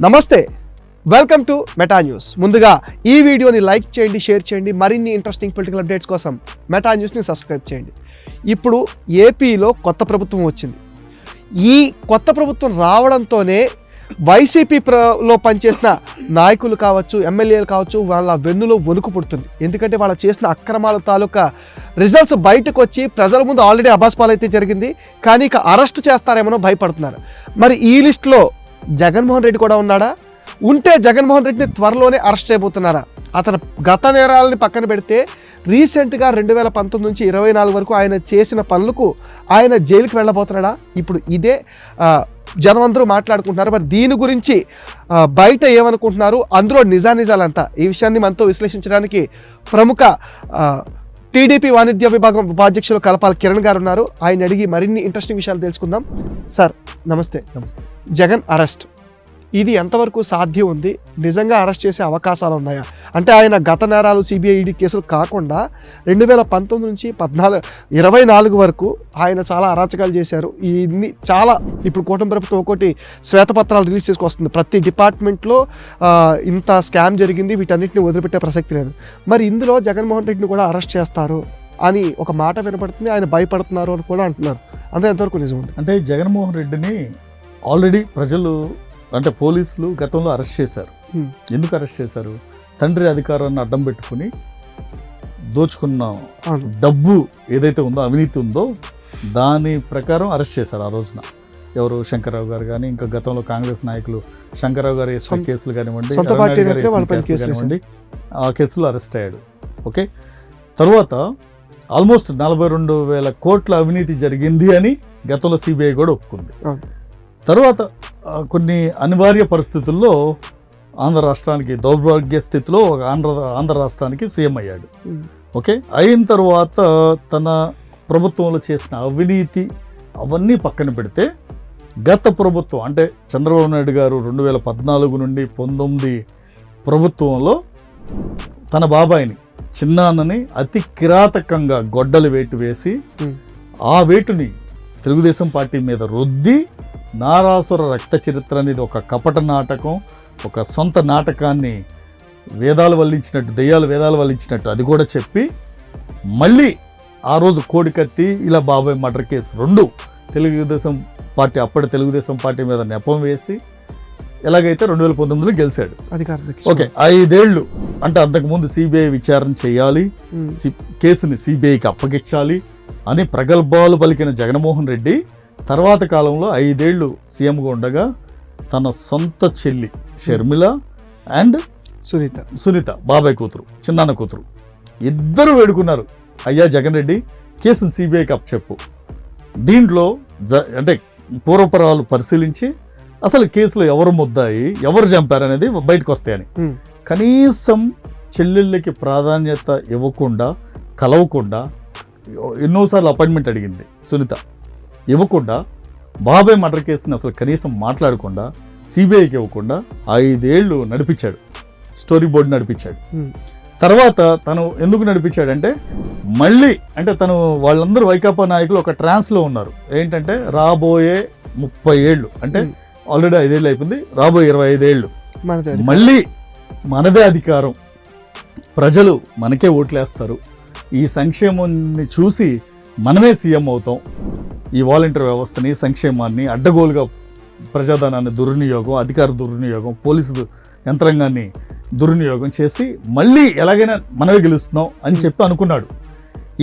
నమస్తే. Welcome to Meta news ముందుగా ఈ వీడియోని లైక్ చేయండి షేర్ చేయండి మరిన్ని ఇంట్రెస్టింగ్ పొలిటికల్ అప్డేట్స్ కోసం మెటా న్యూస్ని సబ్స్క్రైబ్ చేయండి. ఇప్పుడు ఏపీలో కొత్త ప్రభుత్వం వచ్చింది. ఈ కొత్త ప్రభుత్వం రావడంతోనే వైసీపీ లో పనిచేసిన నాయకులు కావచ్చు ఎమ్మెల్యేలు కావచ్చు వాళ్ళ వెన్నులో వణుకు పుడుతుంది. ఎందుకంటే వాళ్ళు చేసిన అక్రమాల తాలూకా రిజల్ట్స్ బయటకు వచ్చి ప్రజల ముందు ఆల్రెడీ అభాస్పాలు అయితే జరిగింది. కానీ ఇక అరెస్ట్ చేస్తారేమో భయపడుతున్నారు. మరి ఈ లిస్టులో జగన్మోహన్ రెడ్డి కూడా ఉన్నాడా? ఉంటే జగన్మోహన్ రెడ్డిని త్వరలోనే అరెస్ట్ చేయబోతున్నారా? అతను గత నేరాలని పక్కన పెడితే రీసెంట్గా రెండు వేల పంతొమ్మిది నుంచి ఇరవై నాలుగు వరకు ఆయన చేసిన పనులకు ఆయన జైలుకి వెళ్ళబోతున్నాడా? ఇప్పుడు ఇదే జనమందరూ జనం అందరూ మాట్లాడుకుంటున్నారు. మరి దీని గురించి బయట ఏమనుకుంటున్నారు? అందులో నిజానిజాలంతా ఈ విషయాన్ని మనతో విశ్లేషించడానికి ప్రముఖ టీడీపీ వాణిజ్య విభాగం ఉపాధ్యక్షులు కలపాల కిరణ్ గారు ఉన్నారు. ఆయన అడిగి మరిన్ని ఇంట్రెస్టింగ్ విషయాలు తెలుసుకుందాం. సార్ నమస్తే. నమస్తే. జగన్ అరెస్ట్. ఇది ఎంతవరకు సాధ్యం ఉంది? నిజంగా అరెస్ట్ చేసే అవకాశాలు ఉన్నాయా? అంటే ఆయన గత నేరాలు సిబిఐ ఈడీ కేసులు కాకుండా రెండు వేల పంతొమ్మిది నుంచి పద్నాలుగు ఇరవై నాలుగు వరకు ఆయన చాలా అరాచకాలు చేశారు. ఇన్ని చాలా ఇప్పుడు కూటమి ప్రభుత్వం ఒకటి శ్వేతపత్రాలు రిలీజ్ చేసుకొస్తుంది. ప్రతి డిపార్ట్మెంట్లో ఇంత స్కామ్ జరిగింది వీటన్నిటిని వదిలిపెట్టే ప్రసక్తి లేదు. మరి ఇందులో జగన్మోహన్ రెడ్డిని కూడా అరెస్ట్ చేస్తారు అని ఒక మాట వినపడుతుంది ఆయన భయపడుతున్నారు అని కూడా అంటున్నారు. అంతే ఎంతవరకు నిజం అంటే జగన్మోహన్ రెడ్డిని ఆల్రెడీ ప్రజలు అంటే పోలీసులు గతంలో అరెస్ట్ చేశారు. ఎందుకు అరెస్ట్ చేశారు? తండ్రి అధికారాన్ని అడ్డం పెట్టుకుని దోచుకున్న డబ్బు ఏదైతే ఉందో అవినీతి ఉందో దాని ప్రకారం అరెస్ట్ చేశారు ఆ రోజున. ఎవరు? శంకర్రావు గారు కానీ ఇంకా గతంలో కాంగ్రెస్ నాయకులు శంకర్రావు గారు వేసిన కేసులు కానివ్వండి కానివ్వండి ఆ కేసులో అరెస్ట్ అయ్యాడు. ఓకే? తర్వాత ఆల్మోస్ట్ నలభై రెండు వేల కోట్ల అవినీతి జరిగింది అని గతంలో సిబిఐ కూడా ఒప్పుకుంది. తర్వాత కొన్ని అనివార్య పరిస్థితుల్లో ఆంధ్ర రాష్ట్రానికి దౌర్భాగ్య స్థితిలో ఒక ఆంధ్ర ఆంధ్ర రాష్ట్రానికి సీఎం అయ్యాడు. ఓకే అయిన తర్వాత తన ప్రభుత్వంలో చేసిన అవినీతి అవన్నీ పక్కన పెడితే గత ప్రభుత్వం అంటే చంద్రబాబు నాయుడు గారు రెండు వేల పద్నాలుగు నుండి పంతొమ్మిది ప్రభుత్వంలో తన బాబాయిని చిన్నాన్నని అతి కిరాతకంగా గొడ్డలి వేటు వేసి. ఆ వేటుని తెలుగుదేశం పార్టీ మీద రుద్ది నారాసుర రక్త చరిత్ర అనేది ఒక కపట నాటకం ఒక సొంత నాటకాన్ని వేదాలు వల్లించినట్టు దెయ్యాలు వేదాలు వల్లించినట్టు అది కూడా చెప్పి మళ్ళీ ఆ రోజు కోడికత్తి ఇలా బాబాయ్ మర్డర్ కేసు రెండు తెలుగుదేశం పార్టీ అప్పటి తెలుగుదేశం పార్టీ మీద నెపం వేసి ఎలాగైతే రెండు వేల పంతొమ్మిదిలో గెలిచాడు. ఓకే ఐదేళ్ళు అంటే అంతకుముందు సిబిఐ విచారణ చేయాలి కేసుని సిబిఐకి అప్పగించాలి అని ప్రగల్భాలు పలికిన జగన్మోహన్ రెడ్డి తర్వాత కాలంలో ఐదేళ్ళు సీఎంగా ఉండగా తన సొంత చెల్లి షర్మిల అండ్ సునీత. సునీత బాబాయ్ కూతురు చిన్నాన్న కూతురు. ఇద్దరు వేడుకున్నారు. అయ్యా జగన్ రెడ్డి కేసును సిబిఐకి అప్పచెప్పు. దీంట్లో జ అంటే పూర్వపరాలు పరిశీలించి అసలు కేసులో ఎవరు ముద్దాయి ఎవరు చంపారనేది బయటకు వస్తాయని. కనీసం చెల్లెళ్ళకి ప్రాధాన్యత ఇవ్వకుండా కలవకుండా ఎన్నోసార్లు అపాయింట్మెంట్ అడిగింది సునీత. ఇవ్వకుండా బాబాయ్ మర్డర్ కేసుని అసలు కనీసం మాట్లాడకుండా సిబిఐకి ఇవ్వకుండా ఐదేళ్ళు నడిపించాడు స్టోరీ బోర్డు నడిపించాడు. తర్వాత తను ఎందుకు నడిపించాడంటే మళ్ళీ అంటే తను వాళ్ళందరూ వైకాపా నాయకులు ఒక ట్రాన్స్లో ఉన్నారు ఏంటంటే రాబోయే ముప్పై ఏళ్ళు అంటే. ఆల్రెడీ ఐదేళ్ళు అయిపోయింది రాబోయే ఇరవై ఐదేళ్ళు. మళ్ళీ మనదే అధికారం ప్రజలు మనకే ఓట్లేస్తారు ఈ సంక్షేమాన్ని చూసి మనమే సీఎం అవుతాం. ఈ వాలంటీర్ వ్యవస్థని సంక్షేమాన్ని అడ్డగోలుగా ప్రజాధనాన్ని దుర్వినియోగం అధికార దుర్వినియోగం పోలీసు యంత్రాంగాన్ని దుర్వినియోగం చేసి మళ్ళీ ఎలాగైనా మనమే గెలుస్తున్నాం అని చెప్పి అనుకున్నాడు.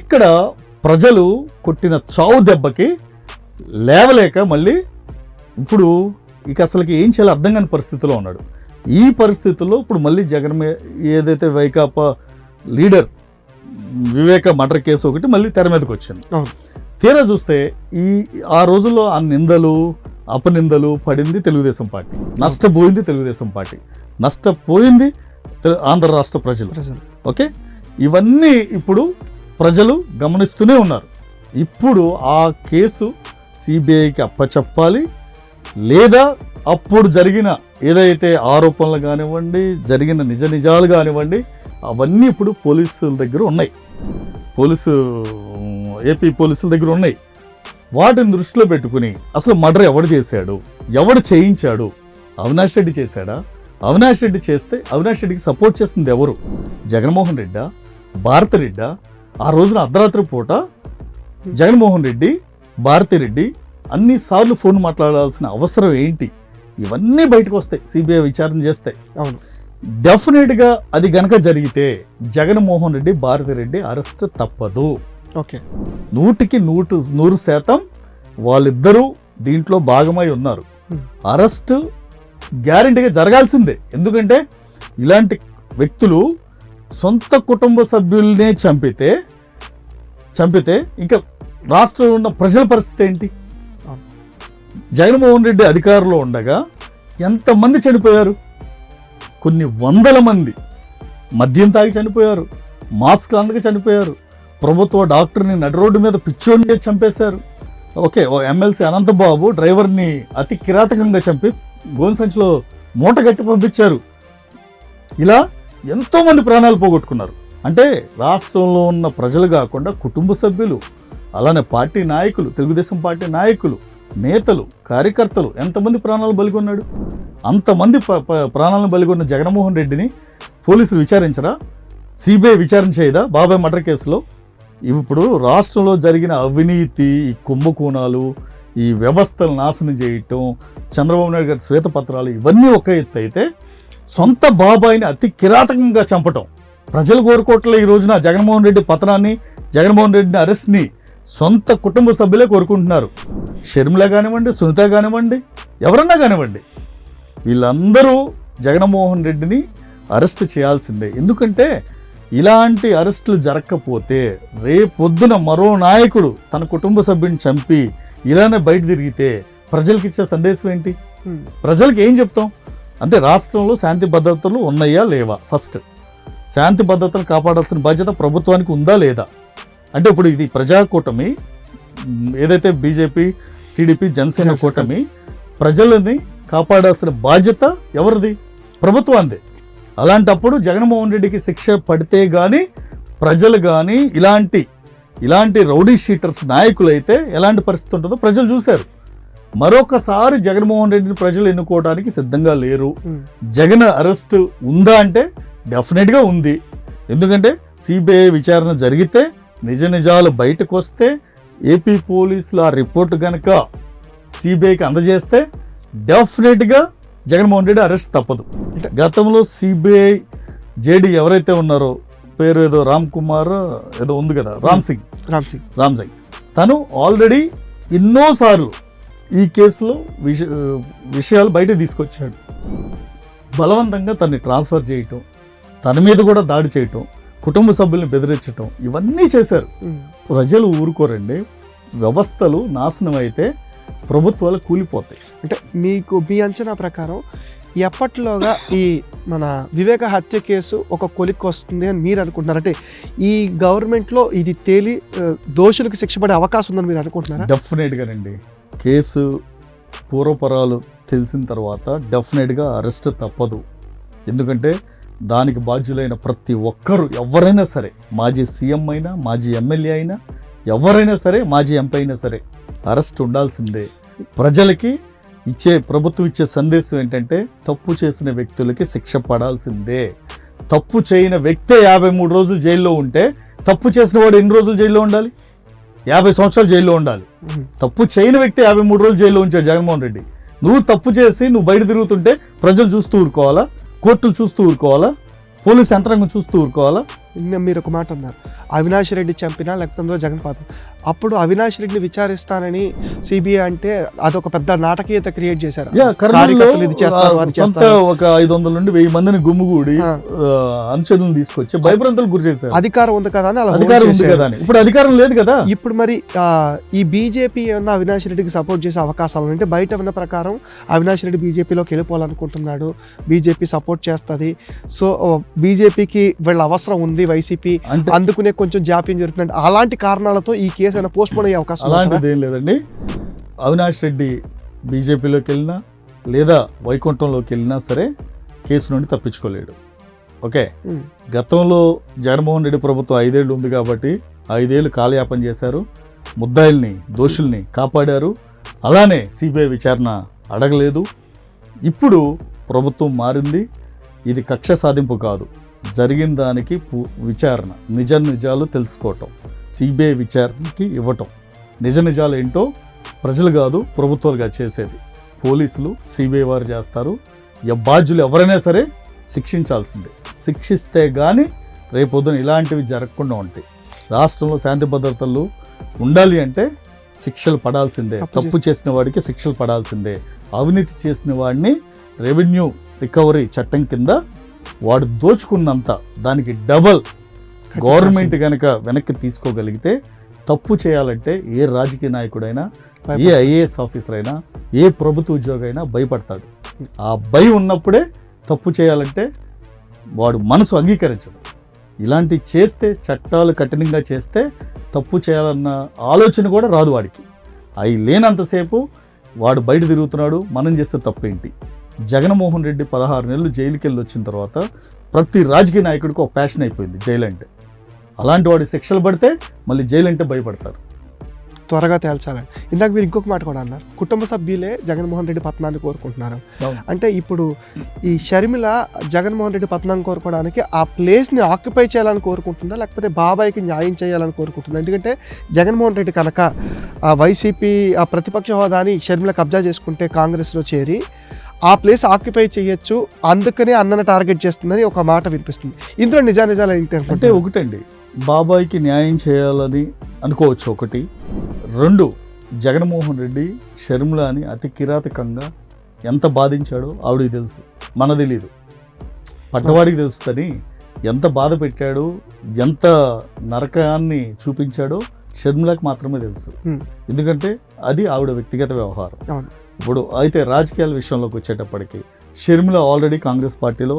ఇక్కడ ప్రజలు కొట్టిన చావు దెబ్బకి లేవలేక మళ్ళీ ఇప్పుడు ఇక అసలుకి ఏం చేయాలో అర్థం కాని పరిస్థితిలో ఉన్నాడు. ఈ పరిస్థితుల్లో ఇప్పుడు మళ్ళీ జగన్ ఏదైతే Vaikapa leader Viveka murder case ఒకటి మళ్ళీ తెర మీదకి వచ్చింది. తీరా చూస్తే ఈ ఆ రోజుల్లో ఆ నిందలు అపనిందలు పడింది తెలుగుదేశం పార్టీ. నష్టపోయింది తెలుగుదేశం పార్టీ. నష్టపోయింది ఆంధ్ర రాష్ట్ర ప్రజలు. ప్రజలు. ఓకే? ఇవన్నీ ఇప్పుడు ప్రజలు గమనిస్తూనే ఉన్నారు. ఇప్పుడు ఆ కేసు సిబిఐకి అప్పచెప్పాలి. లేదా అప్పుడు జరిగిన ఏదైతే ఆరోపణలు కానివ్వండి జరిగిన నిజ నిజాలు కానివ్వండి అవన్నీ ఇప్పుడు పోలీసుల దగ్గర ఉన్నాయి. పోలీసు ఏపీ పోలీసుల దగ్గర ఉన్నాయి. వాటిని దృష్టిలో పెట్టుకుని అసలు మర్డర్ ఎవడు చేశాడు? ఎవడు చేయించాడు? అవినాష్ రెడ్డి చేశాడా? అవినాష్ రెడ్డి చేస్తే అవినాష్ రెడ్డికి సపోర్ట్ చేస్తుంది ఎవరు? జగన్మోహన్ రెడ్డా? భారతిరెడ్డా ఆ రోజున అర్ధరాత్రి పూట జగన్మోహన్ రెడ్డి భారతిరెడ్డి అన్ని సార్లు ఫోన్ మాట్లాడాల్సిన అవసరం ఏంటి? ఇవన్నీ బయటకు వస్తాయి. సిబిఐ విచారణ చేస్తాయి అవును. డెఫినెట్గా అది గనక జరిగితే జగన్మోహన్ రెడ్డి భారతిరెడ్డి అరెస్ట్ తప్పదు. ఓకే. నూటికి నూటు నూరు శాతం వాళ్ళిద్దరూ దీంట్లో భాగమై ఉన్నారు. అరెస్ట్ గ్యారంటీగా జరగాల్సిందే. ఎందుకంటే ఇలాంటి వ్యక్తులు సొంత కుటుంబ సభ్యుల్నే చంపితే చంపితే ఇంకా రాష్ట్రంలో ఉన్న ప్రజల పరిస్థితి ఏంటి. జగన్మోహన్ రెడ్డి అధికారంలో ఉండగా ఎంతమంది చనిపోయారు? కొన్ని వందల మంది మద్యం తాగి చనిపోయారు మాస్క్ అందుకు చనిపోయారు ప్రభుత్వ డాక్టర్ని నడి రోడ్డు మీద పిచ్చోడిని చంపేశారు. ఓకే ఓ ఎమ్మెల్సీ అనంతబాబు డ్రైవర్ని అతి కిరాతకంగా చంపి గోను సంచిలో మూట కట్టి పంపించారు. ఇలా ఎంతోమంది ప్రాణాలు పోగొట్టుకున్నారు. అంటే రాష్ట్రంలో ఉన్న ప్రజలు కాకుండా కుటుంబ సభ్యులు అలానే పార్టీ నాయకులు తెలుగుదేశం పార్టీ నాయకులు నేతలు కార్యకర్తలు ఎంతమంది ప్రాణాలు బలిగొన్నాడు? అంతమంది ప- ప్రాణాలను బలిగొన్న జగన్మోహన్ రెడ్డిని పోలీసులు విచారించరా? సిబిఐ విచారణ చేయదా బాబాయ్ మర్డర్ కేసులో? ఇప్పుడు రాష్ట్రంలో జరిగిన అవినీతి ఈ కుంభకోణాలు ఈ వ్యవస్థలు నాశనం చేయటం చంద్రబాబు నాయుడు గారి శ్వేతపత్రాలు ఇవన్నీ ఒక ఎత్తు అయితే సొంత బాబాయిని అతి కిరాతకంగా చంపటం. ప్రజలు కోరుకోవట్లే ఈ రోజున జగన్మోహన్ రెడ్డి పతనాన్ని జగన్మోహన్ రెడ్డిని అరెస్ట్ని సొంత కుటుంబ సభ్యులే కోరుకుంటున్నారు. షర్మిల కానివ్వండి సునీత కానివ్వండి ఎవరన్నా కానివ్వండి వీళ్ళందరూ జగన్మోహన్ రెడ్డిని అరెస్ట్ చేయాల్సిందే. ఎందుకంటే ఇలాంటి అరెస్టులు జరగకపోతే రేపొద్దున మరో నాయకుడు తన కుటుంబ సభ్యుని చంపి ఇలానే బయట తిరిగితే ప్రజలకు ఇచ్చే సందేశం ఏంటి? ప్రజలకు ఏం చెప్తాం? అంటే రాష్ట్రంలో శాంతి భద్రతలు ఉన్నాయా లేవా? ఫస్ట్ శాంతి భద్రతలు కాపాడాల్సిన బాధ్యత ప్రభుత్వానికి ఉందా లేదా? అంటే ఇప్పుడు ఇది ప్రజాకూటమి ఏదైతే బీజేపీ టీడీపీ జనసేన. కూటమి ప్రజలని కాపాడాల్సిన బాధ్యత ఎవరిది? ప్రభుత్వాందే అలాంటప్పుడు జగన్మోహన్ రెడ్డికి శిక్ష పడితే గాని ప్రజలు కానీ ఇలాంటి ఇలాంటి రౌడీ షీటర్స్ నాయకులైతే ఎలాంటి పరిస్థితి ఉంటుందో ప్రజలు చూశారు. మరొకసారి జగన్మోహన్ రెడ్డిని ప్రజలు ఎన్నుకోవడానికి సిద్ధంగా లేరు. జగన్ అరెస్ట్ ఉందా అంటే డెఫినెట్గా ఉంది. ఎందుకంటే సిబిఐ విచారణ జరిగితే నిజ నిజాలు బయటకు వస్తే ఏపీ పోలీసులు ఆ రిపోర్ట్ కనుక సిబిఐకి అందజేస్తే డెఫినెట్గా జగన్మోహన్ రెడ్డి అరెస్ట్ తప్పదు. అంటే- గతంలో సిబిఐ జేడి ఎవరైతే ఉన్నారో పేరు ఏదో రామ్ కుమార్ ఏదో ఉంది కదా రామ్ సింగ్. రామ్ సింగ్. రామ్ సింగ్. తను ఆల్రెడీ ఎన్నోసార్లు ఈ కేసులో విష విషయాలు బయట తీసుకొచ్చాడు. బలవంతంగా తన్ని ట్రాన్స్ఫర్ చేయటం తన మీద కూడా దాడి చేయటం కుటుంబ సభ్యుల్ని బెదిరించటం ఇవన్నీ చేశారు. ప్రజలు ఊరుకోరండి. వ్యవస్థలు నాశనం అయితే ప్రభుత్వాలు కూలిపోతాయి. అంటే మీకు మీ అంచనా ప్రకారం ఎప్పట్లోగా ఈ మన వివేక హత్య కేసు ఒక కొలిక్కి వస్తుంది అని మీరు అనుకుంటున్నారు? అంటే ఈ గవర్నమెంట్లో ఇది తేలి దోషులకు శిక్ష పడే అవకాశం ఉందని మీరు అనుకుంటున్నారా? డెఫినెట్గానండి కేసు పూర్వపరాలు తెలిసిన తర్వాత డెఫినెట్గా అరెస్ట్ తప్పదు. ఎందుకంటే దానికి బాధ్యులైన ప్రతి ఒక్కరు ఎవరైనా సరే మాజీ సీఎం అయినా మాజీ ఎమ్మెల్యే అయినా ఎవరైనా సరే మాజీ ఎంపీ అయినా సరే అరెస్ట్ ఉండాల్సిందే. ప్రజలకి ఇచ్చే ప్రభుత్వం ఇచ్చే సందేశం ఏంటంటే తప్పు చేసిన వ్యక్తులకి శిక్ష పడాల్సిందే. తప్పు చేయని వ్యక్తే యాభై మూడు రోజులు జైల్లో ఉంటే తప్పు చేసిన వాడు ఎన్ని రోజులు జైల్లో ఉండాలి? యాభై సంవత్సరాలు జైల్లో ఉండాలి. తప్పు చేయని వ్యక్తి యాభై మూడు రోజులు జైల్లో ఉంచాడు జగన్మోహన్ రెడ్డి. నువ్వు తప్పు చేసి నువ్వు బయట తిరుగుతుంటే ప్రజలు చూస్తూ ఊరుకోవాలా? కోర్టులు చూస్తూ ఊరుకోవాలా? పోలీస్ యంత్రాంగం చూస్తూ ఊరుకోవాలా? మీరు ఒక మాట అన్నారు. అవినాష్ రెడ్డి చంపినా లేకపోతే అందులో జగన్ పాత్ర అప్పుడు అవినాష్ రెడ్డిని విచారిస్తానని సిబిఐ అంటే అదొక పెద్ద నాటకీయత క్రియేట్ చేశారు. ఇది చేస్తారు అది చేస్తారు. ఒక ఐదు వందల నుండి వెయ్యి మందిని గుమ్ముగూడి అనుచరులను తీసుకొచ్చి భయభ్రాంతులు గురి చేశారు. అధికారం ఉంది కదా అని అధికారం ఉంది. కదా ఇప్పుడు అధికారం లేదు కదా. ఇప్పుడు మరి ఈ బీజేపీ ఏమన్నా అవినాష్ రెడ్డికి సపోర్ట్ చేసే అవకాశాలు? అంటే బయట ఉన్న ప్రకారం అవినాష్ రెడ్డి బీజేపీలోకి వెళ్ళిపోవాలనుకుంటున్నాడు. బీజేపీ సపోర్ట్ చేస్తుంది. సో బీజేపీకి వీళ్ళ అవసరం ఉంది వైసీపీ. అందుకునే కొంచెం జాప్యం జరుగుతుంది అలాంటి కారణాలతో ఈ కేసు అయినా పోస్ట్ పోన్ అయ్యే అవకాశం? అలాంటిది ఏం లేదండి. అవినాష్ రెడ్డి బీజేపీలోకి వెళ్ళినా లేదా వైకుంఠంలోకి వెళ్ళినా సరే కేసు నుండి తప్పించుకోలేడు. ఓకే? గతంలో జగన్మోహన్ రెడ్డి ప్రభుత్వం ఐదేళ్ళు ఉంది కాబట్టి ఐదేళ్ళు కాలయాపన చేశారు. ముద్దాయిల్ని దోషుల్ని కాపాడారు. అలానే సిబిఐ విచారణ అడగలేదు. ఇప్పుడు ప్రభుత్వం మారింది. ఇది కక్ష సాధింపు కాదు. జరిగిన దానికి పు- విచారణ. నిజ నిజాలు తెలుసుకోవటం. సిబిఐ విచారణకి ఇవ్వటం. నిజ నిజాలు ఏంటో ప్రజలు కాదు ప్రభుత్వాలుగా చేసేది. పోలీసులు సిబిఐ వారు చేస్తారు. బాధ్యులు ఎవరైనా సరే శిక్షించాల్సిందే. శిక్షిస్తే కానీ రేపొద్దున ఇలాంటివి జరగకుండా ఉంటాయి. రాష్ట్రంలో శాంతి భద్రతలు ఉండాలి అంటే శిక్షలు పడాల్సిందే. తప్పు చేసిన వాడికి శిక్షలు పడాల్సిందే. అవినీతి చేసిన వాడిని రెవెన్యూ రికవరీ చట్టం కింద వాడు దోచుకున్నంత దానికి డబల్ గవర్నమెంట్ కనుక వెనక్కి తీసుకోగలిగితే తప్పు చేయాలంటే ఏ రాజకీయ నాయకుడైనా ఏ ఐఏఎస్ ఆఫీసర్ అయినా ఏ ప్రభుత్వ ఉద్యోగి అయినా భయపడతాడు. ఆ భయం ఉన్నప్పుడే తప్పు చేయాలంటే వాడు మనసు అంగీకరించదు. ఇలాంటి చేస్తే చట్టాలు కఠినంగా చేస్తే తప్పు చేయాలన్న ఆలోచన కూడా రాదు వాడికి. అవి లేనంతసేపు వాడు బయట తిరుగుతున్నాడు మనం చేస్తే తప్పేంటి? జగన్మోహన్ రెడ్డి పదహారు నెలలు జైలుకి వెళ్ళి వచ్చిన తర్వాత ప్రతి రాజకీయ నాయకుడికి ఒక ప్యాషన్ అయిపోయింది జైలు అంటే అలాంటి వాడి శిక్షలు పడితే మళ్ళీ జైలు అంటే భయపడతారు. త్వరగా తేల్చాలని ఇందాక మీరు ఇంకొక మాట కూడా అన్నారు. కుటుంబ సభ్యులే జగన్మోహన్ రెడ్డి పతనాన్ని కోరుకుంటున్నారు. అంటే ఇప్పుడు ఈ షర్మిల జగన్మోహన్ రెడ్డి పతనం కోరుకోవడానికి ఆ ప్లేస్ని ఆక్యుపై చేయాలని కోరుకుంటుందా? లేకపోతే బాబాయ్కి న్యాయం చేయాలని కోరుకుంటుందా? ఎందుకంటే జగన్మోహన్ రెడ్డి కనుక ఆ వైసీపీ ఆ ప్రతిపక్ష హోదాని షర్మిల కబ్జా చేసుకుంటే కాంగ్రెస్లో చేరి ఆ ప్లేస్ ఆక్యుపై చేయొచ్చు అందుకనే అన్నను టార్గెట్ చేస్తుందని ఒక మాట వినిపిస్తుంది. ఇందులో నిజా నిజాలు ఏంటి అంటే అనుకుంటే ఒకటండి. బాబాయ్కి న్యాయం చేయాలని అనుకోవచ్చు ఒకటి. రెండు జగన్మోహన్ రెడ్డి షర్మిలాని అతి కిరాతకంగా ఎంత బాధించాడో ఆవిడకి తెలుసు. మన తెలీదు పట్టవాడికి తెలుస్తుందని ఎంత బాధ పెట్టాడో ఎంత నరకాన్ని చూపించాడో షర్మిలాకి మాత్రమే తెలుసు. ఎందుకంటే అది ఆవిడ వ్యక్తిగత వ్యవహారం. ఇప్పుడు అయితే రాజకీయాల విషయంలోకి వచ్చేటప్పటికి షర్మిల ఆల్రెడీ కాంగ్రెస్ పార్టీలో.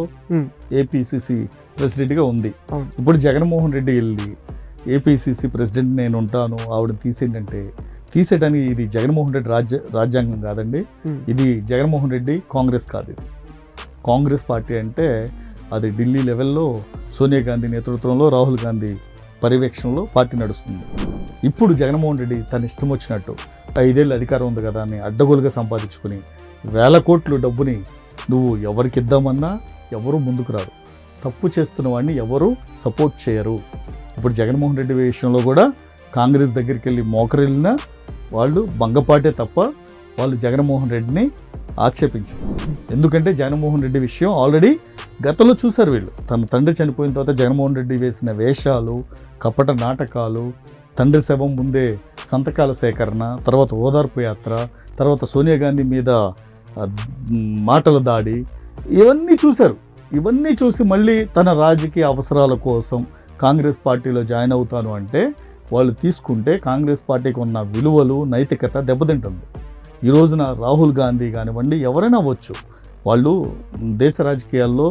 ఏపీసీసీ ప్రెసిడెంట్గా ఉంది. ఇప్పుడు జగన్మోహన్ రెడ్డి వెళ్ళి ఏపీసీసీ ప్రెసిడెంట్ నేను ఉంటాను ఆవిడ తీసేయండి తీసేయడానికి ఇది జగన్మోహన్ రెడ్డి రాజ్య రాజ్యాంగం కాదండి. ఇది జగన్మోహన్ రెడ్డి కాంగ్రెస్ కాదు ఇది కాంగ్రెస్ పార్టీ అంటే అది ఢిల్లీ లెవెల్లో సోనియా గాంధీ నేతృత్వంలో రాహుల్ గాంధీ పర్యవేక్షణలో పార్టీ నడుస్తుంది ఇప్పుడు జగన్మోహన్ రెడ్డి తన ఇష్టం వచ్చినట్టు ఐదేళ్ళు అధికారం ఉంది కదా అని అడ్డగోలుగా సంపాదించుకుని వేల కోట్లు డబ్బుని నువ్వు ఎవరికి ఇద్దామన్నా ఎవరు ముందుకు రారు. తప్పు చేస్తున్న వాడిని ఎవరు సపోర్ట్ చేయరు. ఇప్పుడు జగన్మోహన్ రెడ్డి విషయంలో కూడా కాంగ్రెస్ దగ్గరికి వెళ్ళి మోకరిల్లినా వాళ్ళు బంగపాటే తప్ప వాళ్ళు జగన్మోహన్ రెడ్డిని ఆక్షేపించారు. ఎందుకంటే జగన్మోహన్ రెడ్డి విషయం ఆల్రెడీ గతంలో చూశారు వీళ్ళు. తన తండ్రి చనిపోయిన తర్వాత జగన్మోహన్ రెడ్డి వేసిన వేషాలు కపట నాటకాలు తండ్రి శవం ముందే సంతకాల సేకరణ తర్వాత ఓదార్పు యాత్ర తర్వాత సోనియా గాంధీ మీద మాటల దాడి ఇవన్నీ చూశారు. ఇవన్నీ చూసి మళ్ళీ తన రాజకీయ అవసరాల కోసం కాంగ్రెస్ పార్టీలో జాయిన్ అవుతాను అంటే వాళ్ళు తీసుకుంటే కాంగ్రెస్ పార్టీకి ఉన్న విలువలు నైతికత దెబ్బతింటుంది. ఈ రోజున రాహుల్ గాంధీ కానివ్వండి ఎవరైనా అవ్వచ్చు. వాళ్ళు దేశ రాజకీయాల్లో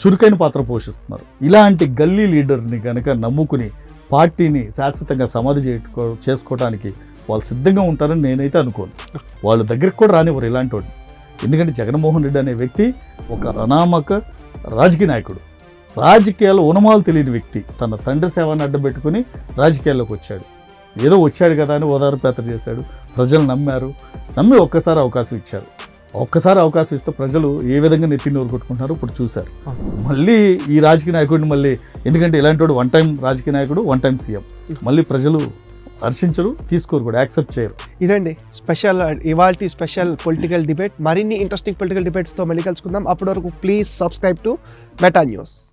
చురుకైన పాత్ర పోషిస్తున్నారు. ఇలాంటి గల్లీ లీడర్ని కనుక నమ్ముకుని పార్టీని శాశ్వతంగా సమాధి చేసుకో చేసుకోవడానికి వాళ్ళు సిద్ధంగా ఉంటారని నేనైతే అనుకోను. వాళ్ళ దగ్గరికి కూడా రానివ్వరు ఇలాంటి వాడిని ఎందుకంటే జగన్మోహన్ రెడ్డి అనే వ్యక్తి ఒక రణామక రాజకీయ నాయకుడు. రాజకీయాల ఉనమాలు తెలియని వ్యక్తి. తన తండ్రి సేవను అడ్డం పెట్టుకుని రాజకీయాల్లోకి వచ్చాడు. ఏదో వచ్చాడు కదా అని ఓదార్పు చేశాడు. ప్రజలు నమ్మారు. నమ్మి ఒక్కసారి అవకాశం ఇచ్చారు. ఒక్కసారి అవకాశం ఇస్తే ప్రజలు ఏ విధంగా నెత్తి నోరు కొట్టుకుంటున్నారో ఇప్పుడు చూశారు. మళ్ళీ ఈ రాజకీయ నాయకుడిని మళ్ళీ ఎందుకంటే ఇలాంటి వాడు వన్ టైం రాజకీయ నాయకుడు వన్ టైం సీఎం మళ్ళీ ప్రజలు హర్షించరు తీసుకోరు కూడా యాక్సెప్ట్ చేయరు. ఇదండి స్పెషల్ ఇవాళ స్పెషల్ పొలిటికల్ డిబేట్. మరిన్ని ఇంట్రెస్టింగ్ పొలిటికల్ డిబేట్స్తో మళ్ళీ కలుసుకుందాం. అప్పటి వరకు please subscribe to Meta news.